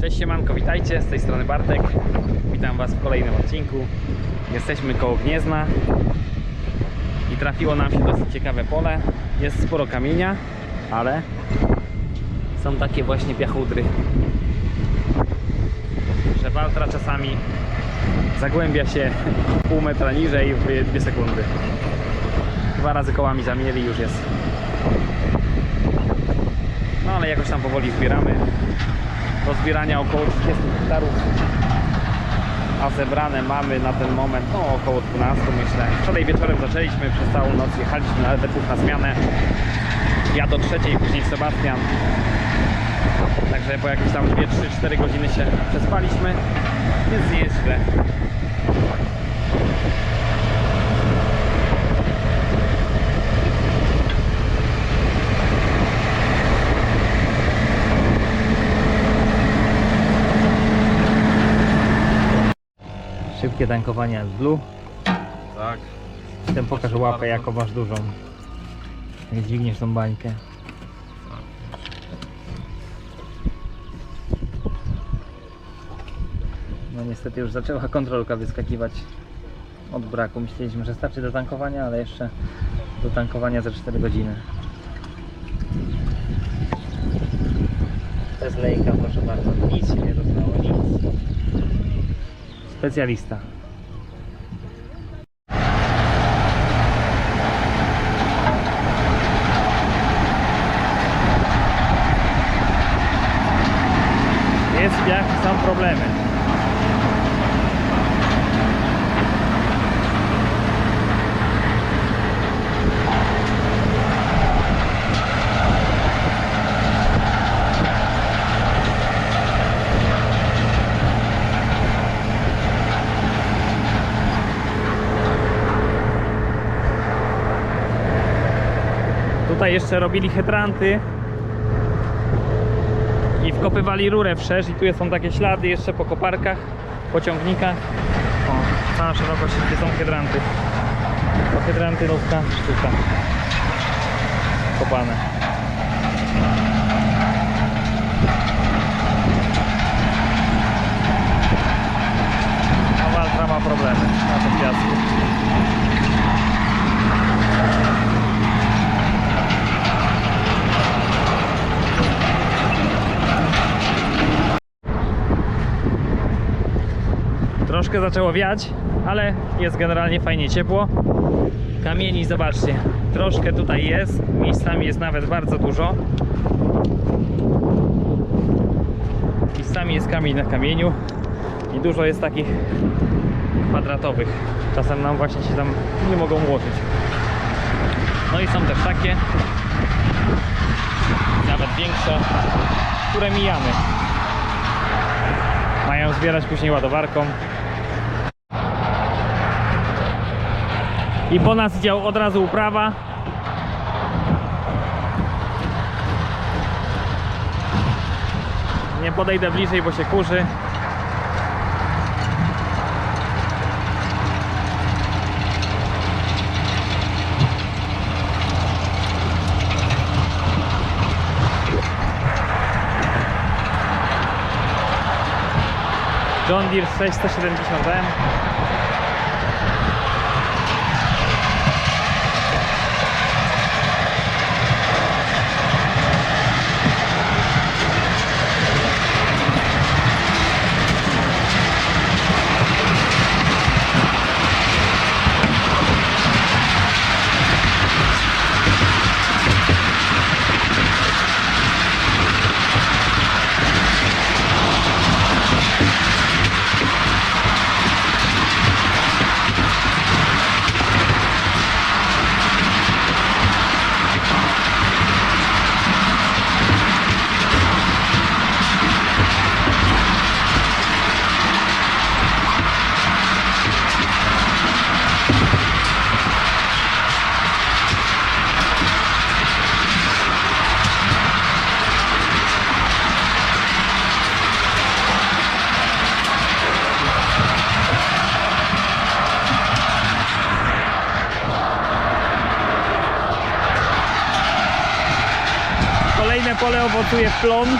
Cześć siemanko, witajcie, z tej strony Bartek. Witam Was w kolejnym odcinku. Jesteśmy koło Gniezna i trafiło nam się dosyć ciekawe pole. Jest sporo kamienia, ale są takie właśnie piachudry, że Waltra czasami zagłębia się pół metra niżej w dwie sekundy. Dwa razy kołami zamieli już jest. No ale jakoś tam powoli zbieramy. Do zbierania około 30 hektarów. A zebrane mamy na ten moment no około 12 myślę. Wczoraj wieczorem zaczęliśmy, przez całą noc jechaliśmy na LDP na zmianę. Ja do trzeciej, później Sebastian. Także po jakieś tam 2, 3, 4 godziny się przespaliśmy. Więc nie jest źle. Szybkie tankowanie z Blue. Tak. Potem pokaż łapę jaką masz dużą. Jak dźwigniesz tą bańkę. No niestety już zaczęła kontrolka wyskakiwać od braku. Myśleliśmy, że starczy do tankowania, ale jeszcze do tankowania za 4 godziny. To jest lejka, proszę bardzo. Nic się nie dostało, nic. especialista. Tutaj jeszcze robili hydranty i wkopywali rurę wszerz i tu są takie ślady jeszcze po koparkach, po ciągnikach. O, cała szerokość, gdzie są hydranty. To hydranty nówka, sztuka. Kopane. A Waltra ma problemy na tym piasku. Troszkę zaczęło wiać, ale jest generalnie fajnie ciepło. Kamieni, zobaczcie, troszkę tutaj jest, miejscami jest nawet bardzo dużo. Miejscami jest kamień na kamieniu i dużo jest takich kwadratowych. Czasem nam właśnie się tam nie mogą ułożyć. No i są też takie, nawet większe, które mijamy. Mają zbierać później ładowarką. I po nas idzie od razu uprawa. Nie podejdę bliżej, bo się kurzy. John Deere 670M Owocuje w plon.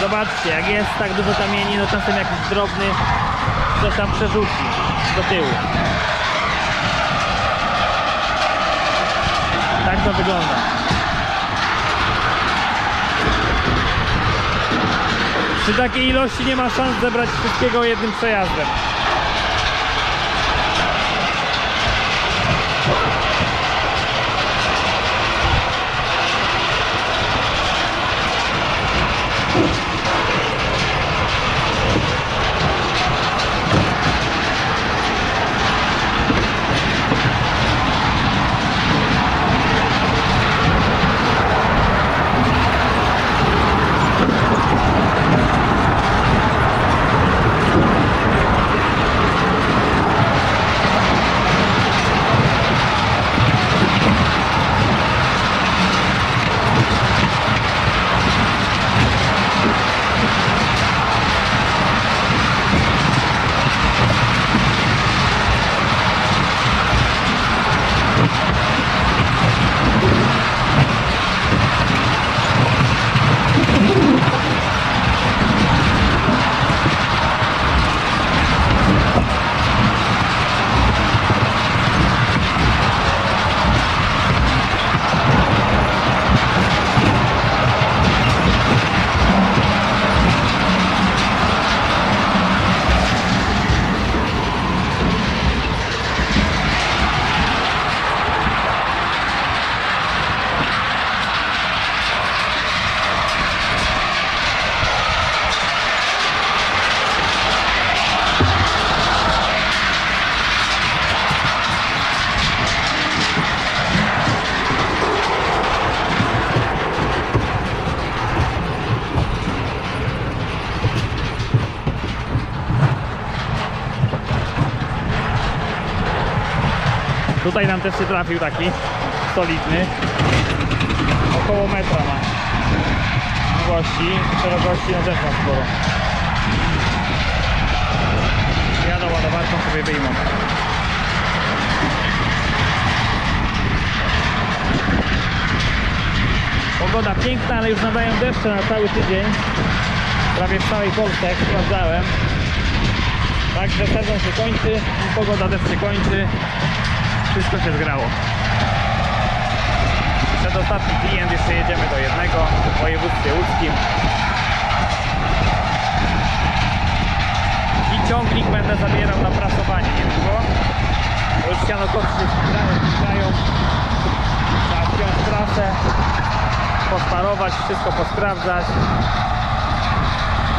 Zobaczcie, jak jest tak dużo kamieni, no czasem jakiś drobny coś tam przerzuci do tyłu. Tak to wygląda. Przy takiej ilości nie ma szans zebrać wszystkiego jednym przejazdem. Tutaj nam też się trafił taki solidny. Około metra ma długości, szerokości no też ma sporo. Jadą ładowarką sobie wyjmą. Pogoda piękna, ale już nadają deszcze na cały tydzień. Prawie w całej Polsce, jak sprawdzałem. Także sezon się kończy, pogoda też się kończy. Wszystko się zgrało. Przedostatni klient, jeszcze jedziemy do jednego w województwie łódzkim. I ciągnik będę zabierał na prasowanie niedługo. Bo już sianokosy się zbliżają. Trzeba wziąć trasę, posparować, wszystko posprawdzać.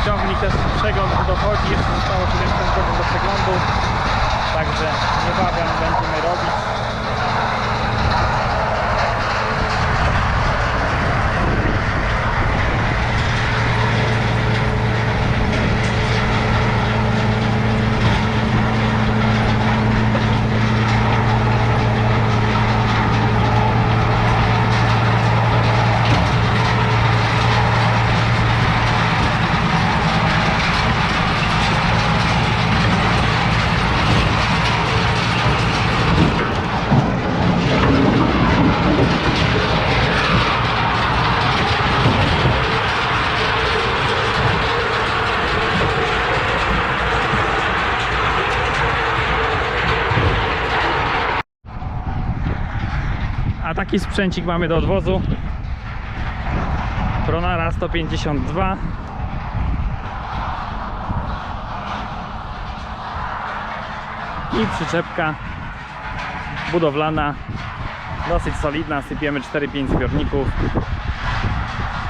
Ciągnik też przegląd dochodzi, jeszcze zostało 70% do przeglądu. Także niebawem będziemy robić. Taki sprzęcik mamy do odwozu. Pronara 152. I przyczepka budowlana, dosyć solidna, sypiemy 4-5 zbiorników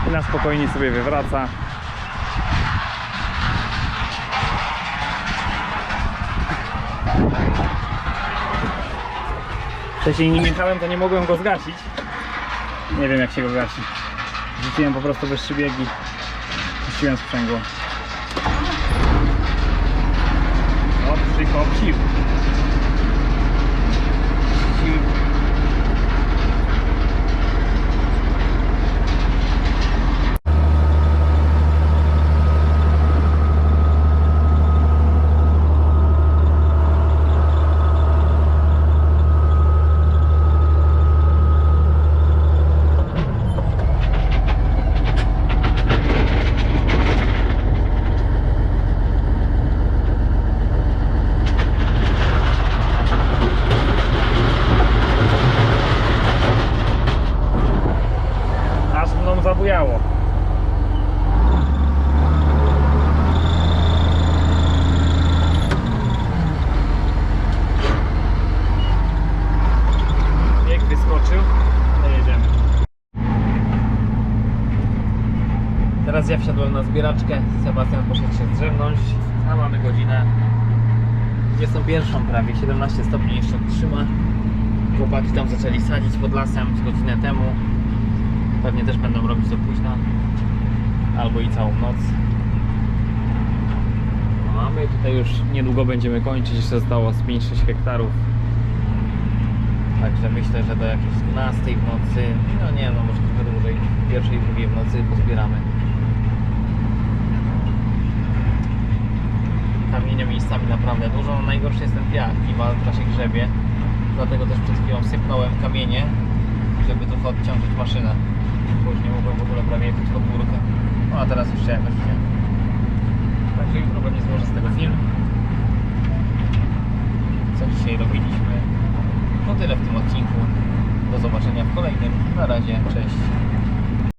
i na spokojnie sobie wywraca. Wcześniej nim jechałem, to nie mogłem go zgasić. Nie wiem jak się go gasi. Rzuciłem po prostu bez szybiegi. Puściłem sprzęgło. skoczył. No jedziemy. Teraz ja wsiadłem na zbieraczkę, Sebastian poszedł się zdrzemnąć, a mamy godzinę 21 prawie, 17 stopni jeszcze trzyma. Chłopaki tam zaczęli sadzić pod lasem z godzinę temu. Pewnie też będą robić do późna. Albo i całą noc. Mamy tutaj już niedługo będziemy kończyć, jeszcze zostało z 5-6 hektarów Także myślę, że do jakiejś 12 w nocy, no nie no, może trochę dłużej, pierwszej, drugiej w nocy pozbieramy. Kamienie miejscami naprawdę dużo, no najgorszy jest ten piach i walka się grzebie. Dlatego też przed chwilą sypnąłem kamienie, żeby trochę odciążyć maszynę. Później mogłem w ogóle prawie jechać pod górkę. No a teraz jeszcze jakoś nie. Także jutro będzie złożę z tego film. Co dzisiaj robiliśmy. To tyle w tym odcinku. Do zobaczenia w kolejnym. Na razie, cześć.